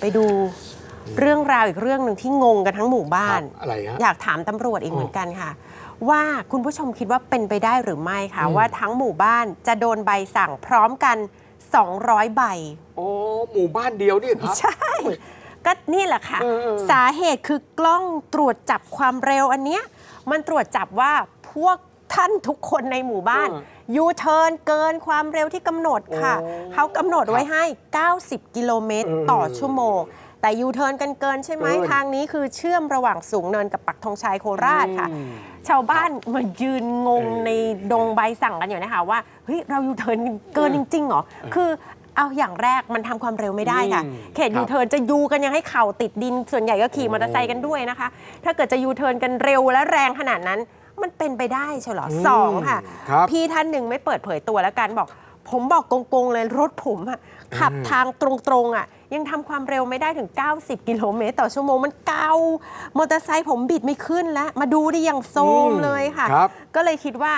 ไปดูเรื่องราวอีกเรื่องหนึ่งที่งงกันทั้งหมู่บ้านครับอะไรฮะ อยากถามตำรวจอีกอ๋อเหมือนกันค่ะ ว่าคุณผู้ชมคิดว่าเป็นไปได้หรือไม่คะอืม ว่าทั้งหมู่บ้านจะโดนใบสั่งพร้อมกัน 200 ใบ อ๋อหมู่บ้านเดียวนี่ครับ ใช่ ก็นี่แหละค่ะ เออเออ สาเหตุคือกล้องตรวจจับความเร็วอันเนี้ยมันตรวจจับว่าพวก ท่านทุกคนในหมู่บ้าน ยูเทิร์นเกินความเร็วที่กำหนดค่ะ โอ้เขากำหนดไว้ครับให้ 90 กิโลเมตรเออต่อชั่วโมง แต่ยูเทิร์นกันเกินใช่ไหมเกิน ทางนี้คือเชื่อมระหว่างสูงเนินกับปักธงชัยโคราชค่ะ อืม ชาวบ้านมายืนงงเออในดงใบสั่งกันอยู่นะคะว่าเฮ้ยเรายูเทิร์นเกินจริงๆเหรอคือเอาอย่างแรกมันทำความเร็วไม่ได้ค่ะ อืมเขตครับยูเทิร์นจะยูกันยังให้เข่าติดดินส่วนใหญ่ก็ขี่มอเตอร์ไซค์กันด้วยนะคะ ถ้าเกิดจะยูเทิร์นกันเร็วและแรงขนาดนั้น มันเป็นไปได้ใช่เหรอสองค่ะ ครับ พี่ท่านหนึ่งไม่เปิดเผยตัวแล้วกันบอก ผมบอกโกงๆเลยรถผมอะขับทางตรงๆอะยังทำความเร็วไม่ได้ถึง 90 กิโลเมตรต่อชั่วโมงมันเกามอเตอร์ไซค์ผมบิดไม่ขึ้นแล้ว มาดูดิอย่างโซมเลยค่ะ ครับ ก็เลยคิดว่า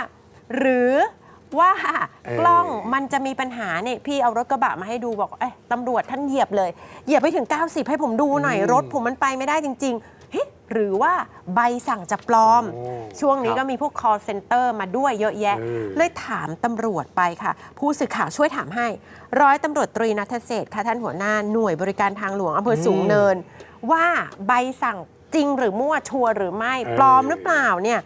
หรือว่าเออกล้องมันจะมีปัญหาเนี่ยพี่เอารถกระบะมาให้ดูบอกเอ้ยตำรวจท่านเหยียบเลย เหยียบไปถึง 90 ให้ผมดูหน่อยรถผมมันไปไม่ได้จริงๆเฮ้ย หรือว่าใบสั่งจะปลอม โอ้ช่วงนี้ครับก็มีพวก call center มาด้วยเยอะแยะ เออ เลยถามตำรวจไปค่ะ ผู้สื่อข่าวช่วยถามให้ ร้อยตำรวจตรีนัทเศรษฐ์ค่ะท่านหัวหน้าหน่วยบริการทางหลวงอำเภอสูงเนิน ว่าใบสั่งจริงหรือมั่วชัวร์หรือไม่เออปลอมหรือเปล่าเนี่ย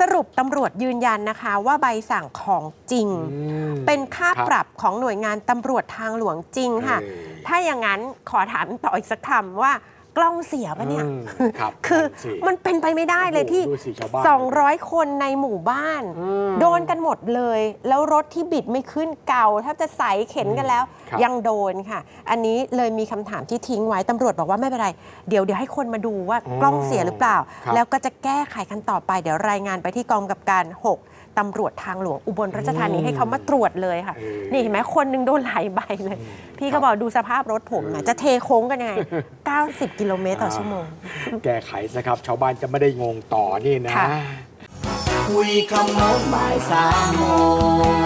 สรุปตำรวจยืนยันนะคะ ว่าใบสั่งของจริง อืมเป็นค่าครับปรับของหน่วยงานตำรวจทางหลวงจริงค่ะ เออ ถ้าอย่างนั้นขอถามต่ออีกสักคำว่า กล้องเสียปะเนี่ยอืมครับคือนั่นสิมันเป็นไปไม่ได้เลยที่ โอ้โหดูสิชาวบ้าน 200 คนในหมู่บ้าน อืม โดนกันหมดเลย แล้วรถที่บิดไม่ขึ้นเก่าแทบจะใสเข็นกันแล้ว ครับ ยังโดนค่ะ อันนี้เลยมีคำถามที่ทิ้งไว้ตำรวจบอกว่าไม่เป็นไร เดี๋ยวเดี๋ยวให้คนมาดูว่ากล้องเสียหรือเปล่า ครับแล้วก็จะแก้ไขกันต่อไปเดี๋ยวรายงานไปที่กองกับการ 6 ตำรวจทางหลวงอุบลราชธานีอืมให้เขามาตรวจเลยค่ะเออนี่เห็นไหมคนหนึงโดนหลายใบเลย พี่ครัก็บบอกดูสภาพรถผมนะจะเทโค้งกันยังไง 90 กิโลเมตรต่อชั่วโมง แก้ไขซะครับ ชาวบ้านจะไม่ได้งงต่อนี่นะค่ะคุยขโมงบ่ายสามโมง